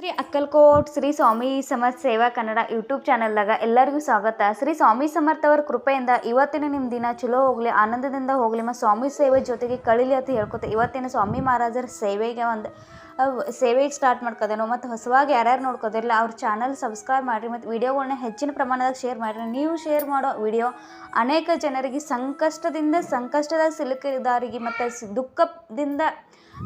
ಶ್ರೀ ಅಕ್ಕಲ್ಕೋಟ್ ಶ್ರೀ ಸ್ವಾಮಿ ಸಮರ್ಥ ಸೇವಾ ಕನ್ನಡ ಯೂಟ್ಯೂಬ್ ಚಾನಲ್ದಾಗ ಎಲ್ಲರಿಗೂ ಸ್ವಾಗತ. ಶ್ರೀ ಸ್ವಾಮಿ ಸಮರ್ಥ ಅವರ ಕೃಪೆಯಿಂದ ಇವತ್ತಿನ ನಿಮ್ಮ ದಿನ ಚಲೋ ಹೋಗಲಿ, ಆನಂದದಿಂದ ಹೋಗಲಿ, ಮತ್ತು ಸ್ವಾಮಿ ಸೇವೆ ಜೊತೆಗೆ ಕಳೀಲಿ ಅಂತ ಹೇಳ್ಕೊತ ಇವತ್ತಿನ ಸ್ವಾಮಿ ಮಹಾರಾಜರ ಸೇವೆಗೆ ಒಂದು ಸೇವೆಗೆ ಸ್ಟಾರ್ಟ್ ಮಾಡ್ಕೋದೇನೋ, ಮತ್ತು ಹೊಸವಾಗಿ ಯಾರ್ಯಾರು ನೋಡ್ಕೋದಿರಲ್ಲ ಅವ್ರ ಚಾನಲ್ ಸಬ್ಸ್ಕ್ರೈಬ್ ಮಾಡಿರಿ, ಮತ್ತು ವಿಡಿಯೋಗಳನ್ನ ಹೆಚ್ಚಿನ ಪ್ರಮಾಣದಾಗ ಶೇರ್ ಮಾಡಿರಿ. ನೀವು ಶೇರ್ ಮಾಡೋ ವಿಡಿಯೋ ಅನೇಕ ಜನರಿಗೆ ಸಂಕಷ್ಟದಿಂದ, ಸಂಕಷ್ಟದ ಸಿಲುಕಿದಾರಿಗೆ, ಮತ್ತು ದುಃಖದಿಂದ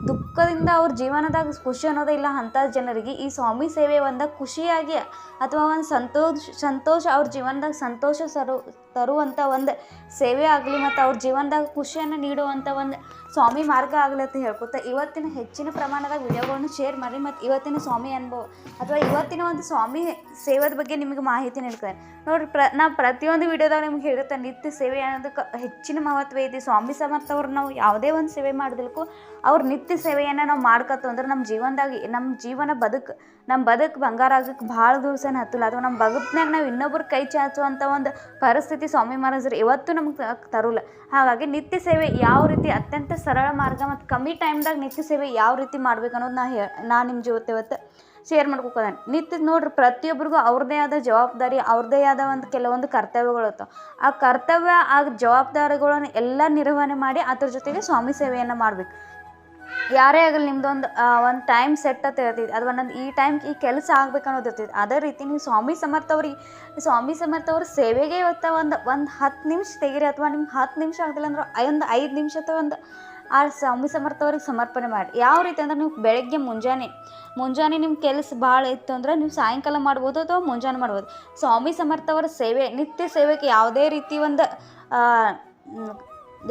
ದುಃಖದಿಂದ ಅವ್ರ ಜೀವನದಾಗ ಖುಷಿ ಅನ್ನೋದೇ ಇಲ್ಲ ಅಂಥ ಜನರಿಗೆ. ಈ ಸ್ವಾಮಿ ಸೇವೆ ಒಂದು ಖುಷಿಯಾಗಿ ಅಥವಾ ಒಂದು ಸಂತೋಷ ಸಂತೋಷ, ಅವ್ರ ಜೀವನದಾಗ ಸಂತೋಷ ಸರು ತರುವಂಥ ಒಂದು ಸೇವೆ ಆಗಲಿ ಮತ್ತು ಅವ್ರ ಜೀವನದಾಗ ಖುಷಿಯನ್ನು ನೀಡುವಂಥ ಒಂದು ಸ್ವಾಮಿ ಮಾರ್ಗ ಆಗಲಿ ಅಂತ ಹೇಳ್ಕೊತ ಇವತ್ತಿನ ಹೆಚ್ಚಿನ ಪ್ರಮಾಣದಾಗ ವಿಡಿಯೋಗಳನ್ನು ಶೇರ್ ಮಾಡಿ ಮತ್ತು ಇವತ್ತಿನ ಸ್ವಾಮಿ ಅನುಭವ ಅಥವಾ ಇವತ್ತಿನ ಒಂದು ಸ್ವಾಮಿ ಸೇವೆದ ಬಗ್ಗೆ ನಿಮಗೆ ಮಾಹಿತಿ ನೀಡ್ತಾರೆ ನೋಡಿರಿ ಪ್ರ ನಾವು ಪ್ರತಿಯೊಂದು ವಿಡಿಯೋದಾಗ ನಿಮ್ಗೆ ಹೇಳುತ್ತೆ ನಿತ್ಯ ಸೇವೆ ಅನ್ನೋದಕ್ಕೆ ಹೆಚ್ಚಿನ ಮಹತ್ವ ಇದೆ ಸ್ವಾಮಿ ಸಮರ್ಥ ಅವ್ರು ನಾವು ಯಾವುದೇ ಒಂದು ಸೇವೆ ಮಾಡೋದಕ್ಕೂ ಅವ್ರ ನಿತ್ಯ ಸೇವೆಯನ್ನು ನಾವು ಮಾಡ್ಕೊತ ಅಂದ್ರೆ ನಮ್ಮ ಜೀವನದಾಗ ನಮ್ಮ ಜೀವನ ಬದುಕು ನಮ್ಮ ಬದುಕು ಬಂಗಾರ ಆಗಕ್ಕೆ ಭಾಳ ದಿವಸನ ಹತ್ತಲ್ಲ ಅಥವಾ ನಮ್ಮ ಬದುಕ್ನಾಗ ನಾವು ಇನ್ನೊಬ್ರು ಕೈ ಚಾಚುವಂಥ ಒಂದು ಪರಿಸ್ಥಿತಿ ಸ್ವಾಮಿ ಮಹಾರಾಜರು ಇವತ್ತು ನಮ್ಗೆ ತರೋಲ್ಲ. ಹಾಗಾಗಿ ನಿತ್ಯ ಸೇವೆ ಯಾವ ರೀತಿ ಅತ್ಯಂತ ಸರಳ ಮಾರ್ಗ ಮತ್ತು ಕಮ್ಮಿ ಟೈಮ್ದಾಗ ನಿತ್ಯ ಸೇವೆ ಯಾವ ರೀತಿ ಮಾಡ್ಬೇಕು ಅನ್ನೋದು ನಾ ಹೇ, ನಾ ನಿಮ್ಮ ಜೊತೆ ಇವತ್ತು ಶೇರ್ ಮಾಡ್ಕೊತಾನೆ ನಿತ್ಯ ನೋಡ್ರಿ ಪ್ರತಿಯೊಬ್ಬರಿಗೂ ಅವ್ರದೇ ಆದ ಜವಾಬ್ದಾರಿ, ಅವ್ರದೇ ಆದ ಒಂದು ಕೆಲವೊಂದು ಕರ್ತವ್ಯಗಳು ಇರ್ತಾವೆ. ಆ ಕರ್ತವ್ಯ, ಆ ಜವಾಬ್ದಾರಿಗಳನ್ನು ಎಲ್ಲ ನಿರ್ವಹಣೆ ಮಾಡಿ ಅದ್ರ ಜೊತೆಗೆ ಸ್ವಾಮಿ ಸೇವೆಯನ್ನು ಮಾಡ್ಬೇಕು. ಯಾರೇ ಆಗಲಿ ನಿಮ್ದೊಂದು ಒಂದು ಟೈಮ್ ಸೆಟ್ ಅಂತ ಇರ್ತೈತಿ ಅದು ಒಂದೊಂದು, ಈ ಟೈಮ್ ಈ ಕೆಲಸ ಆಗ್ಬೇಕು ಅನ್ನೋದು ಇರ್ತೈತಿ ಅದೇ ರೀತಿ ನೀವು ಸ್ವಾಮಿ ಸಮರ್ಥ ಅವ್ರಿಗೆ, ಸ್ವಾಮಿ ಸಮರ್ಥ ಅವ್ರ ಸೇವೆಗೆ ಇವತ್ತು ಒಂದು ಒಂದು ಹತ್ತು ನಿಮಿಷ ತೆಗೀರಿ ಅಥವಾ ನಿಮ್ಗೆ ಹತ್ತು ನಿಮಿಷ ಆಗ್ತಿಲ್ಲ ಅಂದ್ರೆ ಒಂದು ಐದು ನಿಮಿಷ ಅಥವಾ ಒಂದು, ಆ ಸ್ವಾಮಿ ಸಮರ್ಥ ಅವ್ರಿಗೆ ಸಮರ್ಪಣೆ ಮಾಡಿ. ಯಾವ ರೀತಿ ಅಂದ್ರೆ ನೀವು ಬೆಳಗ್ಗೆ ಮುಂಜಾನೆ ಮುಂಜಾನೆ ನಿಮ್ಮ ಕೆಲಸ ಭಾಳ ಇತ್ತು ಅಂದ್ರೆ ನೀವು ಸಾಯಂಕಾಲ ಮಾಡ್ಬೋದು ಅಥವಾ ಮುಂಜಾನೆ ಮಾಡ್ಬೋದು. ಸ್ವಾಮಿ ಸಮರ್ಥ ಅವರ ಸೇವೆ, ನಿತ್ಯ ಸೇವೆಗೆ ಯಾವುದೇ ರೀತಿ ಒಂದು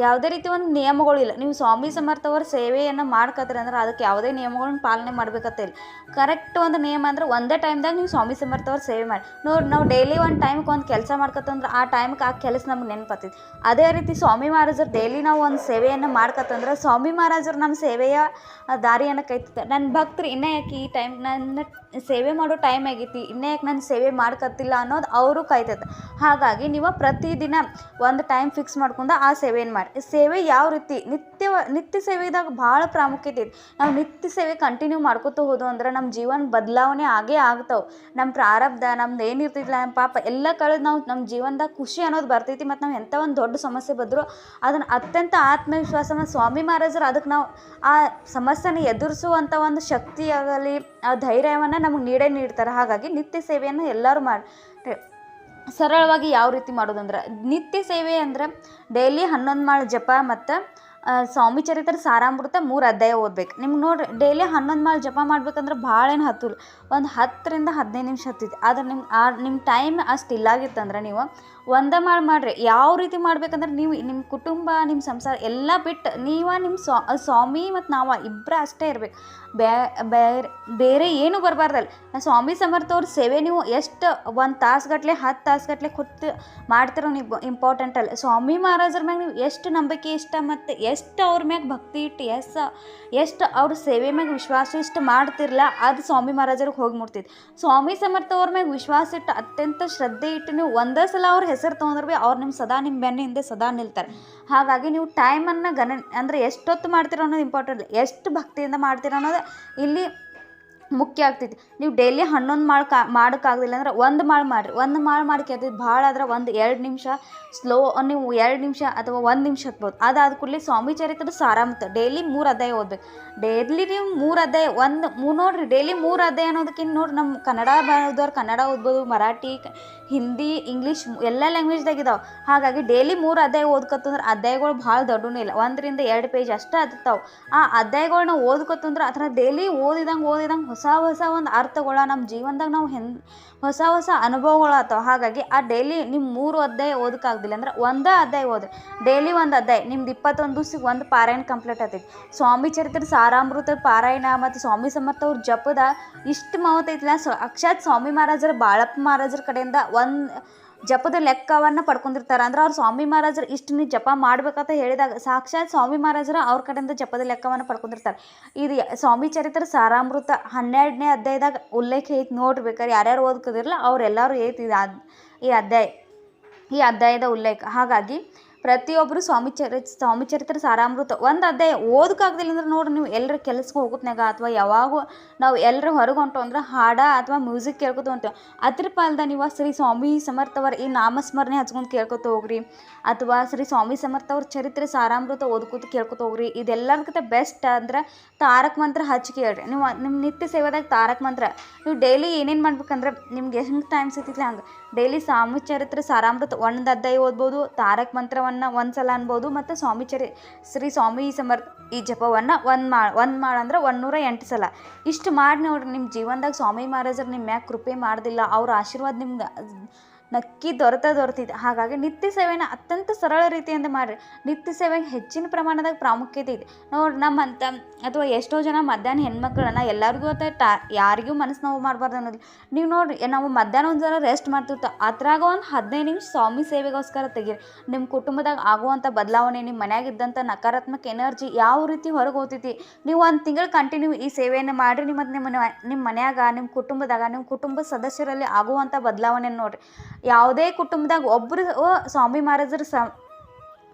ಯಾವುದೇ ರೀತಿ ಒಂದು ನಿಯಮಗಳಿಲ್ಲ ನೀವು ಸ್ವಾಮಿ ಸಮರ್ಥವರ ಸೇವೆಯನ್ನು ಮಾಡ್ಕತ್ತೀರಿ ಅಂದ್ರೆ ಅದಕ್ಕೆ ಯಾವುದೇ ನಿಯಮಗಳನ್ನ ಪಾಲನೆ ಮಾಡ್ಬೇಕತ್ತಿಲ್ಲ ಕರೆಕ್ಟ್ ಒಂದು ನಿಯಮ ಅಂದ್ರೆ ಒಂದೇ ಟೈಮ್ದಾಗ ನೀವು ಸ್ವಾಮಿ ಸಮರ್ಥ ಅವ್ರ ಸೇವೆ ಮಾಡಿ. ನೋಡಿ, ನಾವು ಡೈಲಿ ಒಂದು ಟೈಮ್ಗೆ ಒಂದು ಕೆಲಸ ಮಾಡ್ಕತ್ತಂದ್ರೆ ಆ ಟೈಮ್ಗೆ ಆ ಕೆಲಸ ನಮ್ಗೆ ನೆನಪತ್ತೈತಿ. ಅದೇ ರೀತಿ ಸ್ವಾಮಿ ಮಹಾರಾಜರು ಡೈಲಿ ನಾವು ಒಂದು ಸೇವೆಯನ್ನು ಮಾಡ್ಕತ್ತಂದ್ರೆ ಸ್ವಾಮಿ ಮಹಾರಾಜರು ನಮ್ಮ ಸೇವೆಯ ದಾರಿಯನ್ನು ಕೈತದೆ. ನನ್ನ ಭಕ್ತರು ಇನ್ನೇ ಯಾಕೆ ಈ ಟೈಮ್ ನನ್ನ ಸೇವೆ ಮಾಡೋ ಟೈಮ್ ಆಗೈತಿ. ಇನ್ನೇ ಯಾಕೆ ನಾನು ಸೇವೆ ಮಾಡ್ಕತ್ತಿಲ್ಲ ಅನ್ನೋದು ಅವರು ಕಾಯ್ತೈತೆ. ಹಾಗಾಗಿ ನೀವು ಪ್ರತಿದಿನ ಒಂದು ಟೈಮ್ ಫಿಕ್ಸ್ ಮಾಡ್ಕೊಂಡು ಆ ಸೇವೆಯನ್ನು ಮಾಡಿ. ಸೇವೆ ಯಾವ ರೀತಿ? ನಿತ್ಯ ನಿತ್ಯ ಸೇವೆದಾಗ ಭಾಳ ಪ್ರಾಮುಖ್ಯತೆ ಐತಿ. ನಾವು ನಿತ್ಯ ಸೇವೆ ಕಂಟಿನ್ಯೂ ಮಾಡ್ಕೊತ ಹೋದವು ಅಂದ್ರೆ ನಮ್ಮ ಜೀವನ ಬದಲಾವಣೆ ಆಗೇ ಆಗ್ತಾವೆ. ನಮ್ಮ ಪ್ರಾರಬ್ಧ, ನಮ್ದು ಏನಿರ್ತಿದ್ಲ ನಮ್ಮ ಪಾಪ ಎಲ್ಲ ಕಳೆದು ನಾವು ನಮ್ಮ ಜೀವನದಾಗ ಖುಷಿ ಅನ್ನೋದು ಬರ್ತೈತಿ ಮತ್ತು ನಾವು ಎಂಥ ಒಂದು ದೊಡ್ಡ ಸಮಸ್ಯೆ ಬಂದರೂ ಅದನ್ನು ಅತ್ಯಂತ ಆತ್ಮವಿಶ್ವಾಸನ ಸ್ವಾಮಿ ಮಹಾರಾಜರು ಅದಕ್ಕೆ ನಾವು ಆ ಸಮಸ್ಯೆನ ಎದುರಿಸುವಂಥ ಒಂದು ಶಕ್ತಿ ಆಗಲಿ, ಆ ಧೈರ್ಯವನ್ನು ನಮಗೆ ನೀಡೇ ನೀಡ್ತಾರೆ. ಹಾಗಾಗಿ ನಿತ್ಯ ಸೇವೆಯನ್ನು ಎಲ್ಲರೂ ಮಾಡಿ, ಸರಳವಾಗಿ ಯಾವ ರೀತಿ ಮಾಡೋದಂದ್ರೆ ನಿತ್ಯ ಸೇವೆ ಅಂದರೆ ಡೈಲಿ ಹನ್ನೊಂದು ಮಾಳು ಜಪ ಮತ್ತು ಸ್ವಾಮಿ ಚರಿತ್ರೆ ಸಾರಾಮೃತ ಮೂರು ಅಧ್ಯಾಯ ಓದ್ಬೇಕು. ನಿಮ್ಗೆ ನೋಡ್ರಿ, ಡೈಲಿ ಹನ್ನೊಂದು ಮಾಲ್ ಜಪ ಮಾಡ್ಬೇಕಂದ್ರೆ ಭಾಳ ಏನು ಹತ್ತಿಲ್ಲ ಒಂದು ಹತ್ತರಿಂದ ಹದಿನೈದು ನಿಮಿಷ ಹತ್ತೈತಿ ಆದ್ರೆ ನಿಮ್ಮ ಆ ನಿಮ್ಮ ಟೈಮ್ ಅಷ್ಟು ಇಲ್ಲಾಗಿತ್ತಂದ್ರೆ ನೀವು ಒಂದೇ ಮಾಡಿ ಮಾಡಿರಿ. ಯಾವ ರೀತಿ ಮಾಡ್ಬೇಕಂದ್ರೆ ನೀವು ನಿಮ್ಮ ಕುಟುಂಬ ನಿಮ್ಮ ಸಂಸಾರ ಎಲ್ಲ ಬಿಟ್ಟು ನೀವ ನಿಮ್ಮ ಸ್ವಾ, ಸ್ವಾಮಿ ಮತ್ತು ನಾವ ಇಬ್ಬರ ಅಷ್ಟೇ ಇರಬೇಕು. ಬೇರೆ ಬೇರೆ ಏನೂ ಬರಬಾರ್ದಲ್ಲ ಸ್ವಾಮಿ ಸಮರ್ಥವ್ರ ಸೇವೆ ನೀವು ಎಷ್ಟು ಒಂದು ತಾಸುಗಟ್ಲೆ ಹತ್ತು ತಾಸುಗಟ್ಲೆ ಕೂತು ಮಾಡ್ತಿರೋ ನೀವು ಇಂಪಾರ್ಟೆಂಟ್ ಅಲ್ಲ ಸ್ವಾಮಿ ಮಹಾರಾಜರ ಮ್ಯಾಗ ನೀವು ಎಷ್ಟು ನಂಬಿಕೆ ಇಷ್ಟ ಮತ್ತು ಎಷ್ಟು ಅವ್ರ ಮ್ಯಾಗ ಭಕ್ತಿ ಇಟ್ಟು ಎಷ್ಟು ಎಷ್ಟು ಅವ್ರ ಸೇವೆ ಮ್ಯಾಗ ವಿಶ್ವಾಸ ಇಷ್ಟು ಮಾಡ್ತಿರಲ್ಲ ಅದು ಸ್ವಾಮಿ ಮಹಾರಾಜರಿಗೆ ಹೋಗಿ ಮುಟ್ತೈತಿ ಸ್ವಾಮಿ ಸಮರ್ಥ ಅವ್ರ ಮ್ಯಾಗ ವಿಶ್ವಾಸ ಇಟ್ಟು ಅತ್ಯಂತ ಶ್ರದ್ಧೆ ಇಟ್ಟು ನೀವು ಒಂದೇ ಸಲ ಅವ್ರ ಹೆಸರು ತೊಗೊಂಡ್ರು ಭೀ ಅವ್ರು ನಿಮ್ಮ ಸದಾ ನಿಮ್ಮ ಬೆನ್ನ ಹಿಂದೆ ಸದಾ ನಿಲ್ತಾರೆ. ಹಾಗಾಗಿ ನೀವು ಟೈಮನ್ನು ಗಣ ಅಂದರೆ ಎಷ್ಟೊತ್ತು ಮಾಡ್ತೀರ ಅನ್ನೋದು ಇಂಪಾರ್ಟೆಂಟ್ ಎಷ್ಟು ಭಕ್ತಿಯಿಂದ ಮಾಡ್ತೀರ ಅನ್ನೋದು ಇಲ್ಲಿ ಮುಖ್ಯ ಆಗ್ತೈತಿ. ನೀವು ಡೈಲಿ ಹನ್ನೊಂದು ಮಾಳು ಕಾ ಮಾಡೋಕ್ಕಾಗಲಿಲ್ಲ ಅಂದ್ರೆ ಒಂದು ಮಾಳು ಮಾಡಿರಿ. ಒಂದು ಮಾಳು ಮಾಡಿ ಕೇಳ್ತೈತಿ ಭಾಳ ಆದ್ರೆ ಒಂದು ಎರಡು ನಿಮಿಷ ಸ್ಲೋ ನೀವು ಎರಡು ನಿಮಿಷ ಅಥವಾ ಒಂದು ನಿಮಿಷ ಹತ್ಬೋದು ಅದಾದ ಕೂಡಲೇ ಸ್ವಾಮಿ ಚರಿತ್ರದ ಸಾರಾಮತ ಡೈಲಿ ಮೂರು ಅಧ್ಯಾಯ ಓದಬೇಕು. ಡೈಲಿ ನೀವು ಮೂರು ಅಧ್ಯಾಯ ಒಂದು ಮೂರು ನೋಡಿರಿ ಡೈಲಿ ಮೂರು ಅಧ್ಯಾಯ ಅನ್ನೋದಕ್ಕಿಂತ ನೋಡ್ರಿ ನಮ್ಮ ಕನ್ನಡ ಬರೋದವ್ರು ಕನ್ನಡ ಓದ್ಬೋದು, ಮರಾಠಿ ಹಿಂದಿ ಇಂಗ್ಲೀಷ್ ಎಲ್ಲ ಲ್ಯಾಂಗ್ವೇಜ್ದಾಗ ಇದಾವೆ. ಹಾಗಾಗಿ ಡೈಲಿ ಮೂರು ಅಧ್ಯಾಯ ಓದ್ಕೊತಂದ್ರೆ ಅಧ್ಯಾಯಗಳು ಭಾಳ ದೊಡ್ಡನೂ ಇಲ್ಲ. ಒಂದರಿಂದ ಎರಡು ಪೇಜ್ ಅಷ್ಟೇ ಹತ್ತಾವೆ ಆ ಅಧ್ಯಾಯಗಳನ್ನ ಓದ್ಕೊತಂದ್ರೆ ಅದನ್ನ ಡೈಲಿ ಓದಿದಂಗೆ ಓದಿದಂಗೆ ಹೊಸ ಹೊಸ ಒಂದು ಅರ್ಥಗಳ ನಮ್ಮ ಜೀವನದಾಗ ನಾವು ಹೆನ್ ಹೊಸ ಹೊಸ ಅನುಭವಗಳು ಆಗ್ತಾವೆ ಹಾಗಾಗಿ ಆ ಡೈಲಿ ನಿಮ್ಮ ಮೂರು ಅಧ್ಯಾಯ ಓದೋಕ್ಕಾಗ್ದಿಲ್ಲ ಅಂದ್ರೆ ಒಂದೇ ಅಧ್ಯಾಯ ಓದ್ರಿ. ಡೈಲಿ ಒಂದು ಅಧ್ಯಾಯ, ನಿಮ್ದು ಇಪ್ಪತ್ತೊಂದು ದಿವ್ಸಕ್ಕೆ ಒಂದು ಪಾರಾಯಣ ಕಂಪ್ಲೀಟ್ ಆಗ್ತೈತಿ ಸ್ವಾಮಿ ಚರಿತ್ರೆ ಸಾರಾಮೃತ ಪಾರಾಯಣ ಮತ್ತು ಸ್ವಾಮಿ ಸಮರ್ಥ ಅವ್ರ ಜಪದ ಇಷ್ಟು ಮಹತ್ವ ಐತಿಲ್ಲ ಸೊ ಅಕ್ಷಾತ್ ಸ್ವಾಮಿ ಮಹಾರಾಜರ, ಬಾಳಪ್ಪ ಮಹಾರಾಜರ ಕಡೆಯಿಂದ ಒಂದು ಜಪದ ಲೆಕ್ಕವನ್ನು ಪಡ್ಕೊಂಡಿರ್ತಾರೆ. ಅಂದ್ರೆ ಅವ್ರು ಸ್ವಾಮಿ ಮಹಾರಾಜರು ಇಷ್ಟು ನೀವು ಜಪ ಮಾಡ್ಬೇಕಂತ ಹೇಳಿದಾಗ ಸಾಕ್ಷಾತ್ ಸ್ವಾಮಿ ಮಹಾರಾಜರು ಅವ್ರ ಕಡೆಯಿಂದ ಜಪದ ಲೆಕ್ಕವನ್ನು ಪಡ್ಕೊಂಡಿರ್ತಾರೆ. ಇದು ಸ್ವಾಮಿ ಚರಿತ್ರೆ ಸಾರಾಮೃತ ಹನ್ನೆರಡನೇ ಅಧ್ಯಾಯದಾಗ ಉಲ್ಲೇಖ ಐತಿ ನೋಡ್ರಿ ಬೇಕಾದ್ರೆ ಯಾರ್ಯಾರು ಓದ್ಕೋದಿರಲ್ಲ ಅವ್ರೆಲ್ಲರೂ ಐತಿ ಈ ಅಧ್ಯಾಯ, ಈ ಅಧ್ಯಾಯದ ಉಲ್ಲೇಖ. ಹಾಗಾಗಿ ಪ್ರತಿಯೊಬ್ಬರು ಸ್ವಾಮಿ ಚರಿ, ಸ್ವಾಮಿ ಚರಿತ್ರೆ ಸಾರಾಮೃತ. ಒಂದು ಅಧ್ಯಾಯ ಓದಕ್ಕಾಗ್ದಿಲ್ಲ ಅಂದ್ರೆ ನೋಡಿ ನೀವು ಎಲ್ಲರ ಕೆಲಸಕ್ಕೆ ಹೋಗೋತ್ನಾಗ ಅಥವಾ ಯಾವಾಗೂ ನಾವು ಎಲ್ಲರ ಹೊರಗೆ ಹೊಂಟು ಅಂದ್ರೆ ಹಾಡ ಅಥವಾ ಮ್ಯೂಸಿಕ್ ಕೇಳ್ಕೊತ ಹೊಂಟೇವೆ. ಅದ್ರ ಪಾಲ್ದ ನೀವು ಶ್ರೀ ಸ್ವಾಮಿ ಸಮರ್ಥವರ ಈ ನಾಮಸ್ಮರಣೆ ಹಚ್ಕೊಂಡು ಕೇಳ್ಕೊತ ಹೋಗ್ರಿ. ಅಥವಾ ಶ್ರೀ ಸ್ವಾಮಿ ಸಮರ್ಥ ಅವ್ರ ಚರಿತ್ರೆ ಸಾರಾಮೃತ ಓದ್ಕೋತ ಕೇಳ್ಕೊತ ಹೋಗ್ರಿ. ಇದೆಲ್ಲದಕ್ಕಿಂತ ಬೆಸ್ಟ್ ಅಂದ್ರೆ ತಾರಕ ಮಂತ್ರ ಹಚ್ಚಿ ಕೇಳ್ರಿ. ನೀವು ನಿಮ್ಮ ನಿತ್ಯ ಸೇವಾದಾಗ ತಾರಕ ಮಂತ್ರ. ನೀವು ಡೈಲಿ ಏನೇನು ಮಾಡ್ಬೇಕಂದ್ರೆ ನಿಮ್ಗೆ ಹೆಂಗೆ ಟೈಮ್ ಸಿಗ್ತಿಲ್ಲ ಹಂಗೆ. ಡೈಲಿ ಸ್ವಾಮಿ ಚರಿತ್ರೆ ಸಾರಾಮೃತ ಒಂದು ಅಧ್ಯಾಯ ಓದ್ಬೋದು, ತಾರಕ ಮಂತ್ರವನ್ನು ಒಂದು ಸಲ ಅನ್ಬೋದು ಮತ್ತು ಸ್ವಾಮಿ ಚರಿ, ಶ್ರೀ ಸ್ವಾಮಿ ಸಮರ್ಥ ಈ ಜಪವನ್ನು ಒಂದು ಮಾ, ಒಂದು ಮಾಡ ಅಂದ್ರೆ ಒಂದೂರ ಎಂಟು ಸಲ. ಇಷ್ಟು ಮಾಡಿ ನೋಡ್ರಿ ನಿಮ್ಮ ಜೀವನದಾಗ ಸ್ವಾಮಿ ಮಹಾರಾಜರು ನಿಮ್ಮ ಮ್ಯಾಗ ಕೃಪೆ ಮಾಡ್ದಿಲ್ಲ, ಅವ್ರ ಆಶೀರ್ವಾದ ನಿಮ್ಗೆ ನಕ್ಕಿ ದೊರೆತ ದೊರೆತಿದೆ. ಹಾಗಾಗಿ ನಿತ್ಯ ಸೇವೆನ ಅತ್ಯಂತ ಸರಳ ರೀತಿಯಿಂದ ಮಾಡಿರಿ. ನಿತ್ಯ ಸೇವೆಗೆ ಹೆಚ್ಚಿನ ಪ್ರಮಾಣದಾಗ ಪ್ರಾಮುಖ್ಯತೆ ಇದೆ. ನೋಡಿ ನಮ್ಮಂತ ಅಥವಾ ಎಷ್ಟೋ ಜನ ಮಧ್ಯಾಹ್ನ ಹೆಣ್ಮಕ್ಳನ್ನ ಎಲ್ಲರಿಗೂ ಅಥವಾ ಟಾ ಯಾರಿಗೂ ಮನಸ್ಸು ನೋವು ಮಾಡಬಾರ್ದು ಅನ್ನೋದು ನೀವು ನೋಡಿರಿ ನಾವು ಮಧ್ಯಾಹ್ನ ಒಂದು ಸಲ ರೆಸ್ಟ್ ಮಾಡ್ತಿರ್ತ, ಅದ್ರಾಗ ಒಂದು ಹದಿನೈದು ನಿಮಿಷ ಸ್ವಾಮಿ ಸೇವೆಗೋಸ್ಕರ ತೆಗೀರಿ. ನಿಮ್ಮ ಕುಟುಂಬದಾಗ ಆಗುವಂಥ ಬದಲಾವಣೆ ನಿಮ್ಮ ಮನ್ಯಾಗ ಇದ್ದಂಥ ನಕಾರಾತ್ಮಕ ಎನರ್ಜಿ ಯಾವ ರೀತಿ ಹೊರಗೆ ಹೋಗ್ತೈತಿ? ನೀವು ಒಂದು ತಿಂಗಳು ಕಂಟಿನ್ಯೂ ಈ ಸೇವೆಯನ್ನು ಮಾಡಿರಿ ನಿಮ್ಮ ನಿಮ್ಮ ನಿಮ್ಮ ಮನೆಯಾಗ ನಿಮ್ಮ ಕುಟುಂಬದಾಗ ನಿಮ್ಮ ಕುಟುಂಬ ಸದಸ್ಯರಲ್ಲಿ ಆಗುವಂಥ ಬದಲಾವಣೆ ನೋಡ್ರಿ. ಯಾವುದೇ ಕುಟುಂಬದಾಗ ಒಬ್ಬರು ಸ್ವಾಮಿ ಮಹಾರಾಜರ ಸ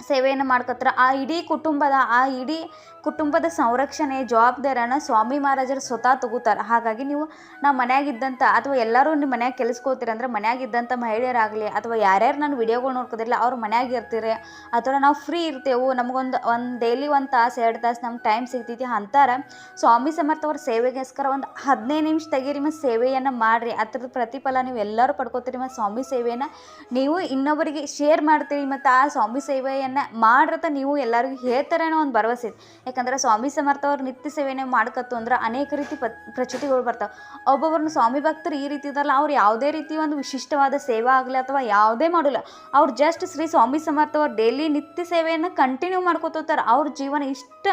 ಸೇವೆಯನ್ನು ಮಾಡ್ಕೋತಾರೆ ಆ ಇಡೀ ಕುಟುಂಬದ, ಆ ಇಡೀ ಕುಟುಂಬದ ಸಂರಕ್ಷಣೆ, ಜವಾಬ್ದಾರಿಯನ್ನು ಸ್ವಾಮಿ ಮಹಾರಾಜರು ಸ್ವತಃ ತಗೋತಾರೆ. ಹಾಗಾಗಿ ನೀವು ನಾವು ಮನ್ಯಾಗಿದ್ದಂಥ ಅಥವಾ ಎಲ್ಲರೂ ನಿಮ್ಮ ಮನ್ಯಾಗ ಕೆಲಸ್ಕೋತೀರ ಅಂದ್ರೆ ಮನ್ಯಾಗಿದ್ದಂಥ ಮಹಿಳೆಯರಾಗಲಿ ಅಥವಾ ಯಾರ್ಯಾರು ನಾನು ವಿಡಿಯೋಗಳು ನೋಡ್ಕೋದಿರಲಿಲ್ಲ ಅವ್ರು ಮನ್ಯಾಗ ಇರ್ತೀರಿ. ಅಥವಾ ನಾವು ಫ್ರೀ ಇರ್ತೇವೆ, ನಮಗೊಂದು ಒಂದು ಡೈಲಿ ಒಂದು ತಾಸು, ಎರಡು ತಾಸು ನಮ್ಗೆ ಟೈಮ್ ಸಿಗ್ತೈತಿ ಅಂತಾರೆ. ಸ್ವಾಮಿ ಸಮರ್ಥ ಅವ್ರ ಸೇವೆಗೋಸ್ಕರ ಒಂದು ಹದಿನೈದು ನಿಮಿಷ ತೆಗೀರಿ ಮತ್ತು ಸೇವೆಯನ್ನು ಮಾಡಿರಿ. ಅದ್ರದ್ದು ಪ್ರತಿಫಲ ನೀವು ಎಲ್ಲರೂ ಪಡ್ಕೋತೀರಿ. ಮತ್ತು ಸ್ವಾಮಿ ಸೇವೆಯನ್ನು ನೀವು ಇನ್ನೊಬ್ಬರಿಗೆ ಶೇರ್ ಮಾಡ್ತೀರಿ. ಮತ್ತು ಆ ಸ್ವಾಮಿ ಸೇವೆಯನ್ನು ಮಾಡ್ರತ ನೀವು ಎಲ್ಲರಿಗೂ ಹೇಳ್ತಾರೆ ಅನ್ನೋ ಒಂದು ಭರವಸೆ ಇದೆ ಯಾಕಂದ್ರೆ ಸ್ವಾಮಿ ಸಮರ್ಥ ಅವ್ರು ನಿತ್ಯ ಸೇವೆನೇ ಮಾಡ್ಕತ್ತು ಅಂದ್ರೆ ಅನೇಕ ರೀತಿ ಪ ಪ್ರಚಿತಿಗಳು ಬರ್ತಾವೆ. ಒಬ್ಬೊಬ್ಬರನ್ನ ಸ್ವಾಮಿ ಭಕ್ತರು ಈ ರೀತಿ ಇದಾರಲ್ಲ ಅವ್ರು ಯಾವುದೇ ರೀತಿ ಒಂದು ವಿಶಿಷ್ಟವಾದ ಸೇವಾ ಆಗಲಿ ಅಥವಾ ಯಾವುದೇ ಮಾಡೋಲ್ಲ. ಅವ್ರು ಜಸ್ಟ್ ಶ್ರೀ ಸ್ವಾಮಿ ಸಮರ್ಥ ಅವ್ರು ಡೈಲಿ ನಿತ್ಯ ಸೇವೆಯನ್ನು ಕಂಟಿನ್ಯೂ ಮಾಡ್ಕೋತಾರೆ ಅವ್ರ ಜೀವನ ಇಷ್ಟ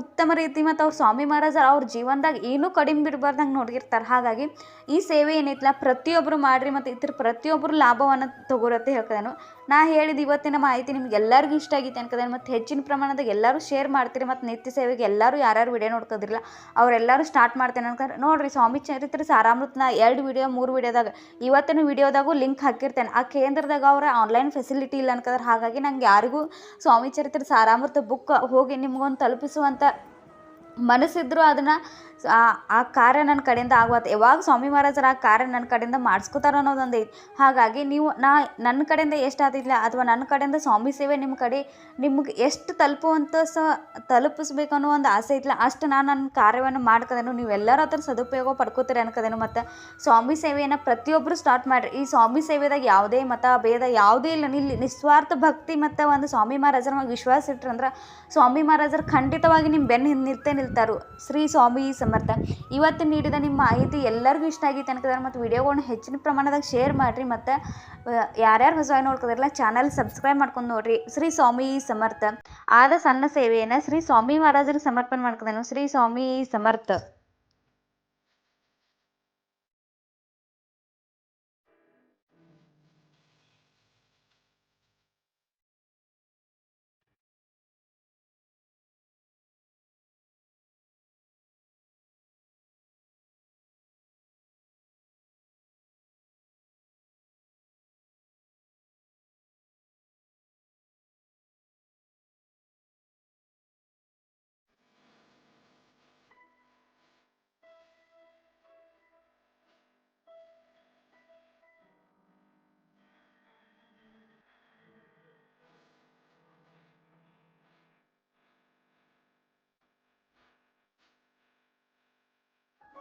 ಉತ್ತಮ ರೀತಿ ಮತ್ತು ಅವ್ರ ಸ್ವಾಮಿ ಮಹಾರಾಜರು ಅವ್ರ ಜೀವನದಾಗ ಏನೂ ಕಡಿಮೆ ಬಿಡಬಾರ್ದಂಗೆ ನೋಡಿರ್ತಾರೆ ಹಾಗಾಗಿ ಈ ಸೇವೆ ಏನೈತಲ್ಲ ಪ್ರತಿಯೊಬ್ಬರು ಮಾಡಿರಿ ಮತ್ತು ಇತರ ಪ್ರತಿಯೊಬ್ಬರು ಲಾಭವನ್ನು ತಗೋರತ್ತೆ ಹೇಳ್ಕದೇನು. ನಾ ಹೇಳಿದ ಇವತ್ತಿನ ಮಾಹಿತಿ ನಿಮ್ಗೆ ಎಲ್ಲರಿಗೂ ಇಷ್ಟ ಆಗಿತ್ತು ಅನ್ಕದೇನು, ಮತ್ತು ಹೆಚ್ಚಿನ ಪ್ರಮಾಣದಾಗ ಎಲ್ಲರೂ ಶೇರ್ ಮಾಡ್ತೀರಿ ಮತ್ತು ನಿತ್ಯ ಸೇವೆಗೆ ಎಲ್ಲರೂ ಯಾರ್ಯಾರು ವಿಡಿಯೋ ನೋಡ್ಕೋದಿರಲ್ಲ ಅವರೆಲ್ಲರೂ ಸ್ಟಾರ್ಟ್ ಮಾಡ್ತೇನೆ ಅನ್ಕೊಂಡ್ರೆ ನೋಡಿರಿ ಸ್ವಾಮಿ ಚರಿತ್ರೆ ಸಾರಾಮೃತನ ಎರಡು ವಿಡಿಯೋ, ಮೂರು ವಿಡಿಯೋದಾಗ, ಇವತ್ತಿನ ವಿಡಿಯೋದಾಗೂ ಲಿಂಕ್ ಹಾಕಿರ್ತೇನೆ. ಆ ಕೇಂದ್ರದಾಗ ಅವರ ಆನ್ಲೈನ್ ಫೆಸಿಲಿಟಿ ಇಲ್ಲ ಅನ್ಕೋದ್ರೆ. ಹಾಗಾಗಿ ನಂಗೆ ಯಾರಿಗೂ ಸ್ವಾಮಿ ಚರಿತ್ರೆ ಸಾರಾಮೃತ ಬುಕ್ ಹೋಗಿ ನಿಮ್ಗೊಂದು ತಲುಪಿಸುವಂಥ た。ಮನಸ್ಸಿದ್ರು ಅದನ್ನು ಆ ಕಾರ್ಯ ನನ್ನ ಕಡೆಯಿಂದ ಆಗುವತ್ತೆ ಯಾವಾಗ ಸ್ವಾಮಿ ಮಹಾರಾಜರು ಆ ಕಾರ್ಯ ನನ್ನ ಕಡೆಯಿಂದ ಮಾಡಿಸ್ಕೋತಾರ ಅನ್ನೋದೊಂದು ಐತಿ ಹಾಗಾಗಿ ನೀವು, ನಾ ನನ್ನ ಕಡೆಯಿಂದ ಎಷ್ಟು ಆದಿಲ್ಲ ಅಥವಾ ನನ್ನ ಕಡೆಯಿಂದ ಸ್ವಾಮಿ ಸೇವೆ ನಿಮ್ಮ ಕಡೆ ನಿಮ್ಗೆ ಎಷ್ಟು ತಲುಪುವಂಥ ಸ, ತಲುಪಿಸ್ಬೇಕು ಅನ್ನೋ ಒಂದು ಆಸೆ ಐತಿಲ್ಲ ಅಷ್ಟು ನಾನು ನನ್ನ ಕಾರ್ಯವನ್ನು ಮಾಡ್ಕೋದೇನು ನೀವೆಲ್ಲರೂ ಅದನ್ನು ಸದುಪಯೋಗ ಪಡ್ಕೋತೀರಿ ಅನ್ಕೋದೇನು, ಮತ್ತು ಸ್ವಾಮಿ ಸೇವೆಯನ್ನು ಪ್ರತಿಯೊಬ್ಬರು ಸ್ಟಾರ್ಟ್ ಮಾಡಿರಿ. ಈ ಸ್ವಾಮಿ ಸೇವೆದಾಗ ಯಾವುದೇ ಮತ ಭೇದ ಯಾವುದೇ ಇಲ್ಲ. ಇಲ್ಲಿ ನಿಸ್ವಾರ್ಥ ಭಕ್ತಿ ಮತ್ತು ಒಂದು ಸ್ವಾಮಿ ಮಹಾರಾಜರ ವಿಶ್ವಾಸ ಇಟ್ರಂದ್ರೆ, ಸ್ವಾಮಿ ಮಹಾರಾಜರು ಖಂಡಿತವಾಗಿ ನಿಮ್ಮ ಬೆನ್ನು ಹಿಂದೆ ನಿಲ್ತೇ ನಿಲ್ತಾರು. ಶ್ರೀ ಸ್ವಾಮಿ ಸಮರ್ಥ, ಇವತ್ತು ನೀಡಿದ ನಿಮ್ಮ ಮಾಹಿತಿ ಎಲ್ಲರಿಗೂ ಇಷ್ಟ ಆಗಿತ್ತು ಅನ್ಕೋದಾರೆ ಮತ್ತು ವಿಡಿಯೋಗಳನ್ನ ಹೆಚ್ಚಿನ ಪ್ರಮಾಣದಾಗ ಶೇರ್ ಮಾಡಿರಿ ಮತ್ತು ಯಾರ್ಯಾರು ಹೊಸವಾಗಿ ನೋಡ್ಕೋದಿರಲ್ಲ ಚಾನಲ್ ಸಬ್ಸ್ಕ್ರೈಬ್ ಮಾಡ್ಕೊಂಡು ನೋಡ್ರಿ. ಶ್ರೀ ಸ್ವಾಮಿ ಸಮರ್ಥ. ಆದ ಸಣ್ಣ ಸೇವೆಯನ್ನು ಶ್ರೀ ಸ್ವಾಮಿ ಮಹಾರಾಜರಿಗೆ ಸಮರ್ಪಣೆ ಮಾಡ್ಕೋದೇನು ಶ್ರೀ ಸ್ವಾಮಿ ಸಮರ್ಥ.